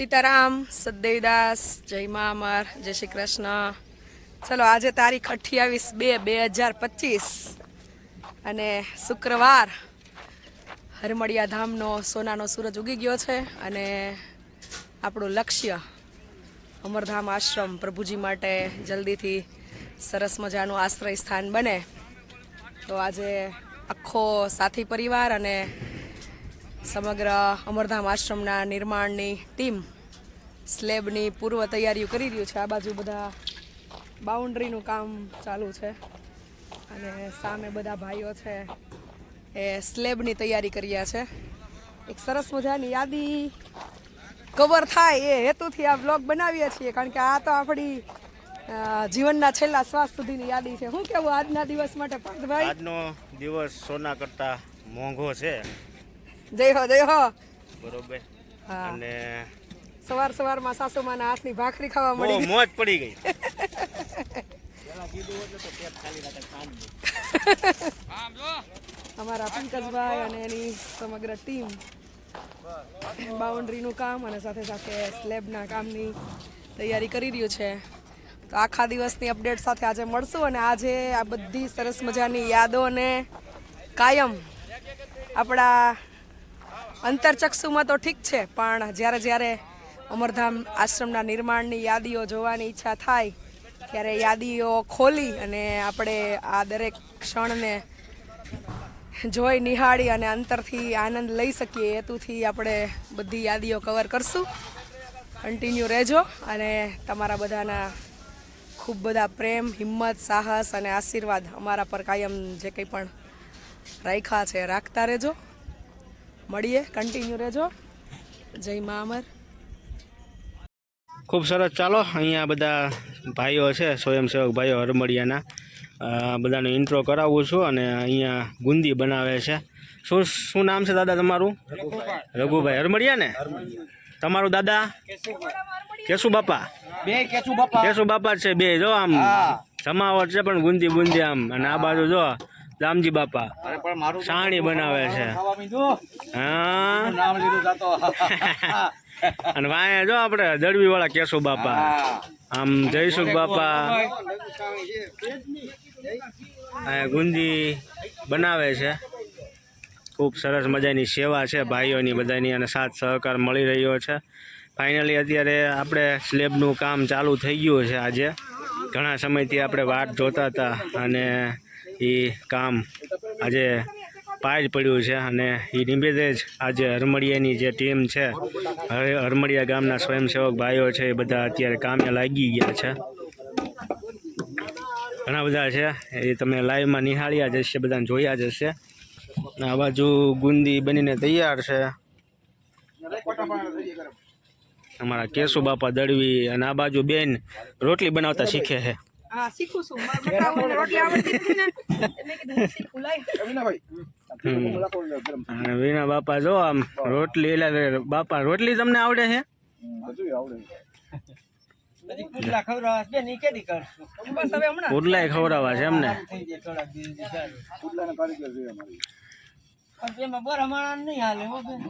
સીતારામ સદદેવદાસ જય મા અમર, જય શ્રી કૃષ્ણ. ચલો, આજે તારીખ અઠ્યાવીસ બે બે હજાર પચીસ અને શુક્રવાર હરમળિયા ધામનો સોનાનો સૂરજ ઉગી ગયો છે અને આપણું લક્ષ્ય અમરધામ આશ્રમ પ્રભુજી માટે જલ્દીથી સરસ મજાનું આશ્રય સ્થાન બને. તો આજે આખો સાથી પરિવાર અને સમગ્ર અમરધામ આશ્રમના નિર્માણની ટીમ સ્લેબની પૂર્વ તૈયારીઓ કરી રહ્યું છે. આ બાજુ બધા બાઉન્ડ્રીનું કામ ચાલુ છે અને સામે બધા ભાઈઓ છે એ સ્લેબની તૈયારી કર્યા છે. એક સરસ મજાની યાદી કવર થાય એ હેતુથી આ બ્લોગ બનાવીએ છીએ, કારણ કે આ તો આપણી જીવનના છેલ્લા શ્વાસ સુધીની યાદી છે. શું કેવું આજના દિવસ માટે પાર્થભાઈ આજનો દિવસ સોના કરતા મોંઘો છે. જય હો જય હો. બરોબર. અને સવાર સવારમાં સાસુમાના હાથની ભાખરી ખાવા મળી મોજ પડી ગઈ. અમારા પંકજભાઈ અને એની સમગ્ર ટીમ બાઉન્ડ્રીનું કામ અને સાથે સાથે સ્લેબના કામની તૈયારી કરી રહ્યું છે. તો આખા દિવસની અપડેટ સાથે આજે મળશું અને આજે આ બધી સરસ મજાની યાદોને કાયમ આપણા અંતરચક્ષુમાં તો ઠીક છે, પણ જ્યારે જ્યારે અમરધામ આશ્રમના નિર્માણની યાદીઓ જોવાની ઈચ્છા થાય, ત્યારે યાદીઓ ખોલી અને આપણે આ દરેક ક્ષણને જોઈ, નિહાળી અને અંતરથી આનંદ લઈ શકીએ, હેતુથી આપણે બધી યાદીઓ કવર કરશું. કન્ટિન્યુ રહેજો અને તમારા બધાના ખૂબ બધા પ્રેમ, હિંમત, સાહસ અને આશીર્વાદ અમારા પર કાયમ જે કંઈ પણ રાખ્યા છે, રાખતા રહેજો. મળીએ. કન્ટિન્યુ રહેજો. જય મા અમર. ખૂબ સરસ. ચાલો અહીંયા બધા ભાઈઓ છે સ્વયંસેવક ભાઈઓ હરમડિયાના. બધાને ઇન્ટ્રો કરાવું છું અને અહીંયા ગુંદી બનાવે છે. શું શું નામ છે દાદા તમારું? રઘુભાઈ. હરમડિયા ને તમારું દાદા? કેશુ બાપા? બે કેચુ બાપા. કેશુ બાપા છે બે. જો આમ જમાવટ છે પણ ગુંદી બુંદી આમ. અને આ બાજુ જો રામજી બાપા સાણી બનાવે છે. હા? અને વાય જો આપણે દળવી વાળા કેશુ બાપા. આમ જયસુખ બાપા. ગુંદી બનાવે છે. ખૂબ સરસ મજાની સેવા છે ભાઈઓની બધાની અને સાથ સહકાર મળી રહ્યો છે. ફાઇનલી અત્યારે આપણે સ્લેબનું કામ ચાલુ થઈ ગયું છે આજે. ઘણા સમયથી આપણે વાટ જોતા હતા અને એ કામ આજે પાર પડ્યું છે અને એ નિમિત્તે જ આજે હરમડિયાની જે ટીમ છે હર- હરમડિયા ગામના સ્વયંસેવક ભાઈઓ છે એ બધા અત્યારે કામે લાગી ગયા છે. ઘણા બધા છે, એ તમે લાઈવમાં નિહાળ્યા જ હશે, બધાને જોયા જ હશે. આ બાજુ ગુંદી બનીને તૈયાર છે. અમારા કેશુ બાપા દળવી અને આ બાજુ બેન રોટલી બનાવતા શીખે છે. હા શીખું છું. બટાકાની રોટલી આવડતી નથી ને એટલે કીધું શીખું હમ. અને વીણા બાપા જો આમ રોટલી એટલે બાપા રોટલી તમને આવડે છે? હજી પુડલા ખવડાવવા છે ને ઈ કેદી કરશું. બસ હવે હમણાં. પુડલાય ખવડાવવા છે એમને? એમાં બરા માણસ નહીં હાલે હો બેન.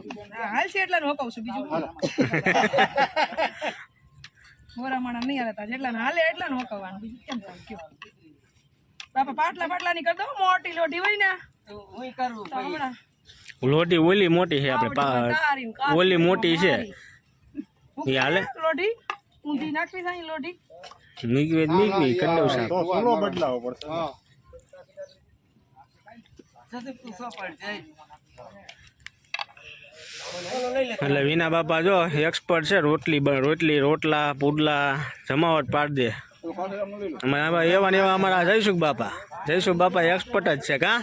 હાલ છે એટલે હું કહું છું બીજું. મોરામાણા નહીં હાલતા જેટલા હાલે એટલા નું હકવાનું બીજું કેમ થાય કયો બાપા પાટલા પાટલા ની કરતો મોટી લોઢી હોય ને તો હું કરવું તો હમણાં લોટી ઓલી મોટી છે આપણે પા- તારીને કાપી ઓલી મોટી છે મૂકી એ હાલે? દે લોઢી ઊંધી નાખવી થાય લોઢી મીકવી તો મીકવી કરી દઉં સાહેબ જતી તું સોપડ જાય એટલે વિના બાપા જો એક્સપર્ટ છે રોટલી રોટલી રોટલા પુડલા જમાવટ પાડ દે. અમારે એવા ને એવા અમારા જયસુખ બાપા. જયસુખ બાપા એક્સપર્ટ જ છે કા?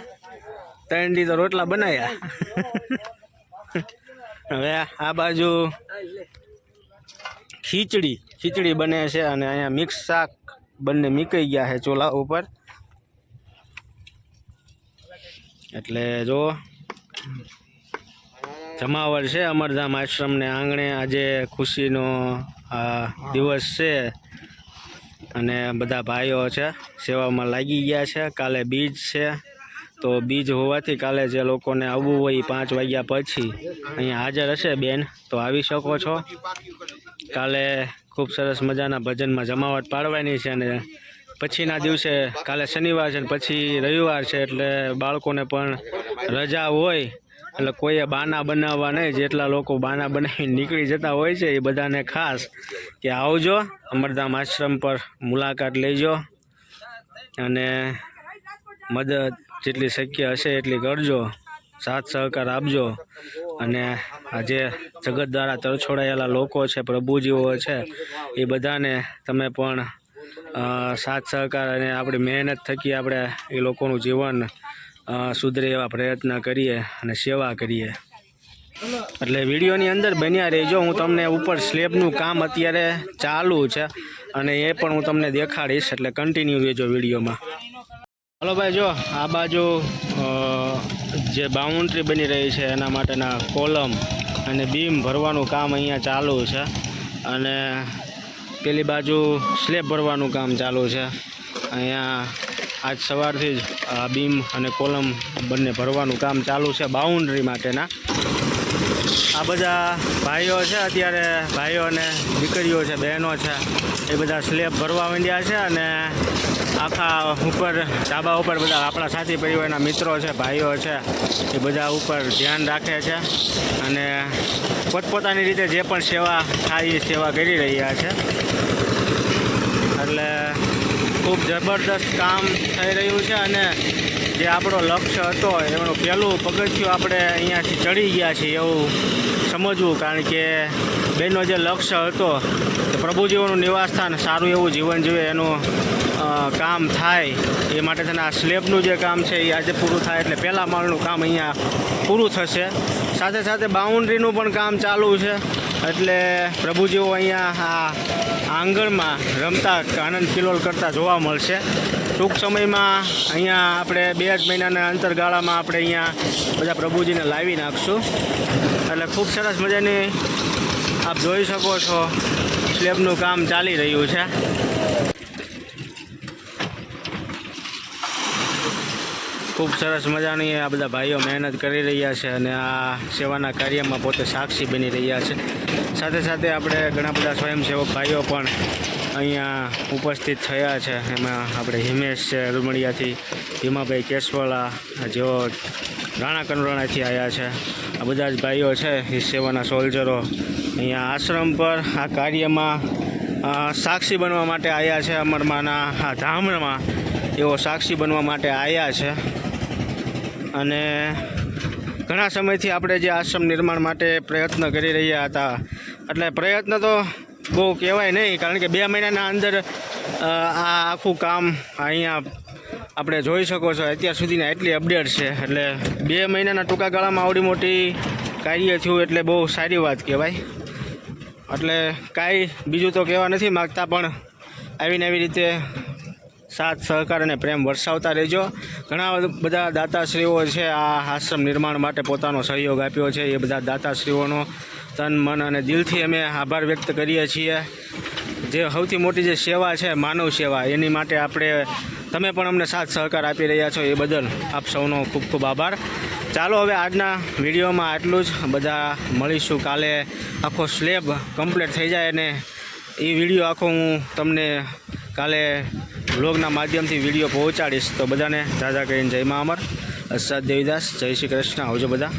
ત્રણ દી તો રોટલા બનાવ્યા હવે આ બાજુ ખીચડી ખીચડી બને છે અને અહીંયા મિક્સ શાક બંને મીકાઈ ગયા છે ચોલા ઉપર. એટલે જો જમાવટ છે અમરધામ આશ્રમને આંગણે આજે ખુશીનો દિવસ છે. અને બધા ભાઈઓ છે, સેવામાં લાગી ગયા છે. કાલે બીજ છે. તો બીજ હોવાથી કાલે જે લોકોને આવવું હોય પાંચ વાગ્યા પછી અહીંયા હાજર હશે બેન. તો આવી શકો છો. કાલે ખૂબ સરસ મજાના ભજનમાં જમાવટ પાડવાની છે અને પછીના દિવસે, કાલે શનિવાર છે પછી રવિવાર છે એટલે બાળકોને પણ રજા હોય એટલે કોઈએ બાના બનાવવા નહીં, જેટલા લોકો બાના બનાવીને નીકળી જતા હોય છે, એ બધાને ખાસ કે આવજો, અમરધામ આશ્રમ પર મુલાકાત લેજો અને મદદ જેટલી શક્ય હશે એટલી કરજો, સાથ સહકાર આપજો અને આ જે જગત દ્વારા તરછોડાયેલા લોકો છે, પ્રભુજીઓ છે, એ બધાને તમે પણ સાથ સહકાર અને આપણી મહેનત થકી આપણે એ લોકોનું જીવન સુધરે એવા પ્રયત્ન કરીએ અને સેવા કરીએ. એટલે વિડીયોની અંદર બન્યા રહેજો. હું તમને ઉપર સ્લેબનું કામ અત્યારે ચાલુ છે અને એ પણ હું તમને દેખાડીશ. એટલે કન્ટિન્યુ રહેજો વિડીયોમાં. હલો ભાઈ, જો આ બાજુ જે બાઉન્ડ્રી બની રહી છે એના માટેના કોલમ અને બીમ ભરવાનું કામ અહીંયા ચાલુ છે. અને પેલી બાજુ સ્લેબ ભરવાનું કામ ચાલુ છે. અહીંયા આજ સવારથી જ બીમ અને કોલમ બંને ભરવાનું કામ ચાલુ છે બાઉન્ડ્રી માટેના. આ બધા ભાઈઓ છે, અત્યારે ભાઈઓ અને દીકરીઓ છે, બહેનો છે, એ બધા સ્લેબ ભરવા માંડ્યા છે અને આખા ઉપર, ધાબા ઉપર બધા આપણા સાથી પરિવારના મિત્રો છે, ભાઈઓ છે, એ બધા ઉપર ધ્યાન રાખે છે અને પોતપોતાની રીતે જે પણ સેવા થાય એ સેવા કરી રહ્યા છે. એટલે ખૂબ જબરદસ્ત કામ થઈ રહ્યું છે અને જે આપણો લક્ષ્ય હતો, એનું પહેલું પગથિયું આપણે અહીંયાથી ચડી ગયા છીએ એવું સમજવું, કારણ કે બેનો જે લક્ષ્ય હતો પ્રભુજીઓનું નિવાસસ્થાન સારું એવું જીવન જીવે એનું કામ થાય. એ માટે થઈને આ સ્લેબનું જે કામ છે, એ આજે પૂરું થાય એટલે પહેલાં માળનું કામ અહીંયા પૂરું થશે. સાથે સાથે બાઉન્ડ્રીનું પણ કામ ચાલુ છે. એટલે પ્રભુજીઓ અહીંયા આ આંગણમાં રમતા આનંદ કિલોલ કરતા જોવા મળશે. ટૂંક સમયમાં અહીંયા આપણે બે જ મહિનાના અંતરગાળામાં આપણે અહીંયા બધા પ્રભુજીને લાવી નાખશું. એટલે ખૂબ સરસ મજાની આપ જોઈ શકો છો, સ્લેબનું કામ ચાલી રહ્યું છે. ખૂબ સરસ મજાની આ બધા ભાઈઓ મહેનત કરી રહ્યા છે અને આ સેવાના કાર્યમાં પોતે સાક્ષી બની રહ્યા છે. સાથે સાથે આપણે ઘણા બધા સ્વયંસેવક ભાઈઓ પણ અહીંયા ઉપસ્થિત થયા છે. એમાં આપણે હિમેશ છે, રૂમડિયાથી ભીમાભાઈ કેશવાળા જેઓ રાણા કંડોરણાથી આવ્યા છે. આ બધા જ ભાઈઓ છે એ સેવાના સોલ્જરો અહીંયા આશ્રમ પર આ કાર્યમાં સાક્ષી બનવા માટે આવ્યા છે અમરમાના, આ ધામમાં એઓ સાક્ષી બનવા માટે આવ્યા છે. અને ઘણા સમયથી આપણે જે આશ્રમ નિર્માણ માટે પ્રયત્ન કરી રહ્યા હતા એટલે પ્રયત્ન તો બહુ કહેવાય નહીં, કારણ કે બે મહિનાના અંદર આ આખું કામ અહીંયા આપણે જોઈ શકો છો. અત્યાર સુધીના એટલી અપડેટ છે. એટલે બે મહિનાના ટૂંકા ગાળામાં આવડી મોટી કાર્ય થયું એટલે બહુ સારી વાત કહેવાય. એટલે કાંઈ બીજું તો કહેવા નથી માગતા, પણ આવીને આવી રીતે સાથ, સહકાર અને પ્રેમ વરસાવતા રહેજો. ઘણા બધા દાતાશ્રીઓ છે, આ આશ્રમ નિર્માણ માટે પોતાનો સહયોગ આપ્યો છે. એ બધા દાતાશ્રીઓનો તન, મન અને દિલથી અમે આભાર વ્યક્ત કરીએ છીએ. જે સૌથી મોટી જે સેવા છે, માનવ સેવા, એની માટે આપણે, તમે પણ અમને સાથ, સહકાર આપી રહ્યા છો એ બદલ આપ સૌનો ખૂબ ખૂબ આભાર. ચાલો હવે આજના વિડીયોમાં આટલું જ. બધા મળીશું કાલે. આખો સ્લેબ કમ્પ્લીટ થઈ જાય અને એ વીડિયો આખો હું તમને કાલે વ્લોગના માધ્યમથી વીડિયો પહોંચાડીશ. તો બધાને દાદા કરીને જય મા અમર. અસાદ દેવીદાસ, જય શ્રી કૃષ્ણ. આવજો બધા.